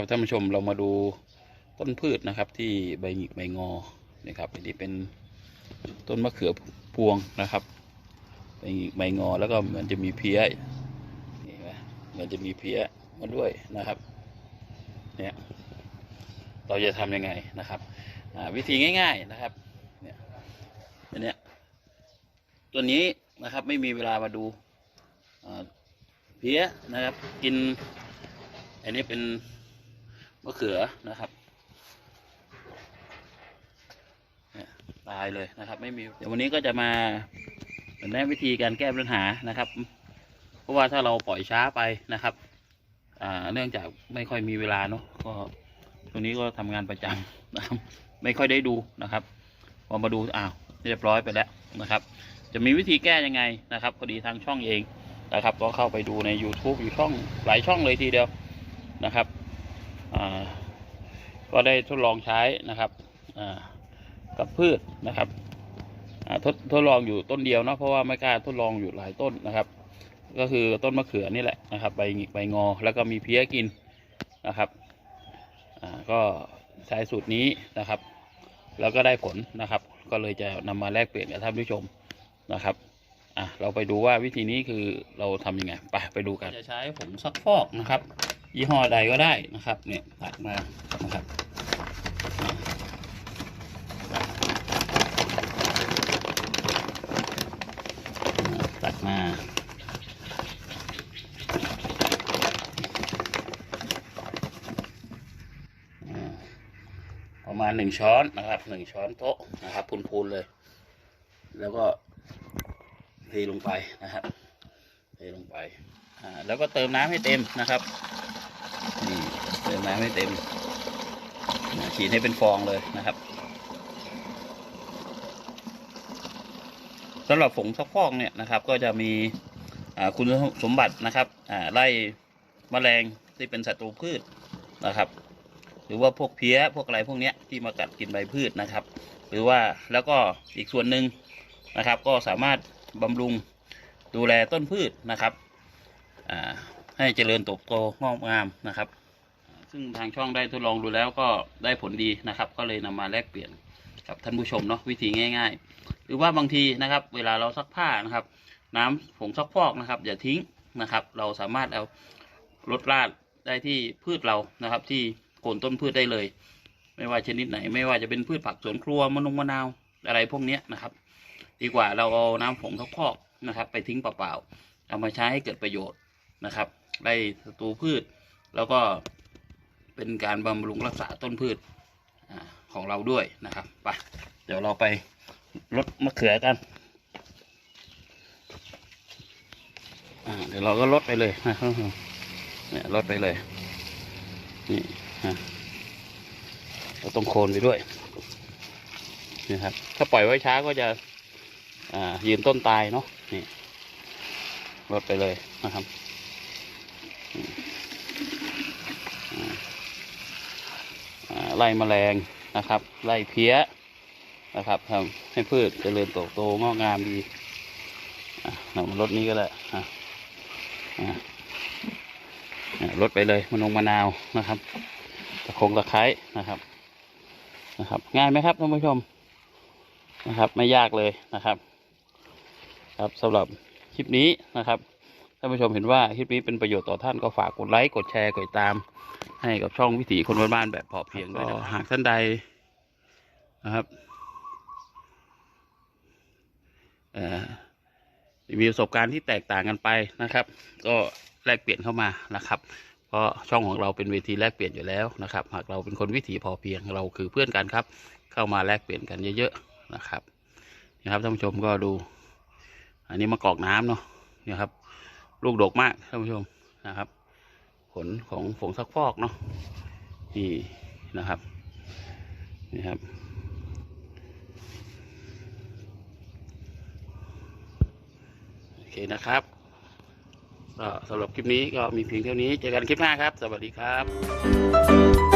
นะครับท่านผู้ชมเรามาดูต้นพืชนะครับ ที่ใบหงิกใบงอนะครับอันนี้เป็นต้นมะเขือพวงนะครับใบหงิกใบงอแล้วก็เหมือนจะมีเพี้ยนี่นไหมเหมือนจะมีเพี้ยมาด้วยนะครับเนี่ยเราจะทำยังไงนะครับวิธีง่าย ๆนะครับเนี่ยอันเนี้ยตัวนี้นะครับไม่มีเวลามาดูเพี้ยนะครับกินอันนี้เป็น มะเขือนะครับเนี่ยตายเลยนะครับ ไม่มีเดี๋ยววันนี้ก็จะมาแนะวิธีการแก้ปัญหานะครับ เพราะว่าถ้าเราปล่อยช้าไปนะครับอ่าเนื่องจากไม่ค่อยมีเวลาเนาะก็ตรงนี้ก็ทำงานประจำนะครับ ไม่ค่อยได้ดูนะครับพอมาดูอ้าวเรียบร้อยไปแล้วนะครับ จะมีวิธีแก้ยังไงนะครับพอดีทางช่องเองนะครับ ก็เข้าไปดูใน YouTube อยู่ช่องหลายช่องเลยทีเดียวนะครับ ก็ได้ทดลองใช้นะครับกับพืชนะครับทดทดลองอยู่ต้นเดียวนะเพราะว่าไม่กล้าทดลองอยู่หลายต้นนะครับ ก็คือต้นมะเขือนี่แหละนะครับใบใบงอแล้วก็มีเพี้ยกินนะครับก็ใช้สูตรนี้นะครับ แล้วก็ได้ผลนะครับ ก็เลยจะนำมาแลกเปลี่ยนกับท่านผู้ชมนะครับอะเราไปดูว่าวิธีนี้คือเราทำยังไงไปไปดูกันจะใช้ผงซักฟอกนะครับ ยี่ห้อใดก็ได้นะครับ เนี่ยตัดมานะครับตัดมาประมาณหนึ่งช้อนนะครับหนึ่งช้อนโต๊ะนะครับพูนๆเลย แล้วก็เทลงไปนะครับเทลงไปอ่าแล้วก็เติมน้ำให้เต็มนะครับ น้ำให้เต็มฉีดให้เป็นฟองเลยนะครับสำหรับผงซักฟอกเนี่ยนะครับ ก็จะมีคุณสมบัตินะครับไล่แมลงที่เป็นศัตรูพืชนะครับ หรือว่าพวกเพี้ยพวกอะไรพวกเนี้ยที่มากัดกินใบพืชนะครับ หรือว่าแล้วก็อีกส่วนหนึ่งนะครับ ก็สามารถบำรุงดูแลต้นพืชนะครับให้เจริญเติบโตงอกงามนะครับ ซึ่งทางช่องได้ทดลองดูแล้วก็ได้ผลดีนะครับ ก็เลยนำมาแลกเปลี่ยนกับท่านผู้ชมเนาะวิธีง่าย ๆ หรือว่าบางทีนะครับ เวลาเราซักผ้านะครับ น้ำผงซักฟอกนะครับ อย่าทิ้งนะครับ เราสามารถเอาลดราดได้ที่พืชเรานะครับ ที่โคนต้นพืชได้เลย ไม่ว่าชนิดไหน ไม่ว่าจะเป็นพืชผักสวนครัวมะนงมะนาวอะไรพวกเนี้ยนะครับ ดีกว่าเราเอาน้ำผงซักฟอกนะครับ ไปทิ้งเปล่าๆเอามาใช้ให้เกิดประโยชน์นะครับ ได้ศัตรูพืชแล้วก็ เป็นการบำรุงรักษาต้นพืชอของเราด้วยนะครับไปเดี๋ยวเราไปลดมะเขือกันเดี๋ยวเราก็ลดไปเลยนะครับเนี่ยลดไปเลยนี่ฮะเราต้องโคนไปด้วยนี่ครับ ถ้าปล่อยไว้ช้าก็จะอ่ายืนต้นตายเนาะนี่ลดไปเลยนะครับอืมอ่าอ่า ไล่แมลงนะครับ ไล่เพี้ยนะครับทำให้พืชเจริญเติบโตงอกงามดีอะเรามาลดนี้ก็ได้อะอะอะลดไปเลยมะนงมะนาวนะครับตะคงตะไคร้นะครับนะครับ ง่ายไหมครับท่านผู้ชมนะครับ ไม่ยากเลยนะครับ ครับสำหรับคลิปนี้นะครับ ท่านผู้ชมเห็นว่าคลิปนี้เป็นประโยชน์ต่อท่านก็ฝากกดไลค์กดแชร์กดติดตาม ให้กับช่องวิถีคนบ้านๆแบบพอเพียงด้วยนะหากท่านใดนะครับเอ่อมีประสบการณ์ที่แตกต่างกันไปนะครับ ก็แลกเปลี่ยนเข้ามานะครับ เพราะช่องของเราเป็นเวทีแลกเปลี่ยนอยู่แล้วนะครับ หากเราเป็นคนวิถีพอเพียงเราคือเพื่อนกันครับ เข้ามาแลกเปลี่ยนกันเยอะๆนะครับนะครับท่านผู้ชมก็ดู อันนี้มะกอกน้ำเนาะเนี่ยครับ ลูกดกมากท่านผู้ชมนะครับ ผลของผงซักฟอกเนาะนี่นะครับนี่ครับ โอเคนะครับก็สำหรับคลิปนี้ก็มีเพียงเท่านี้เจอกันคลิปหน้าครับ สวัสดีครับ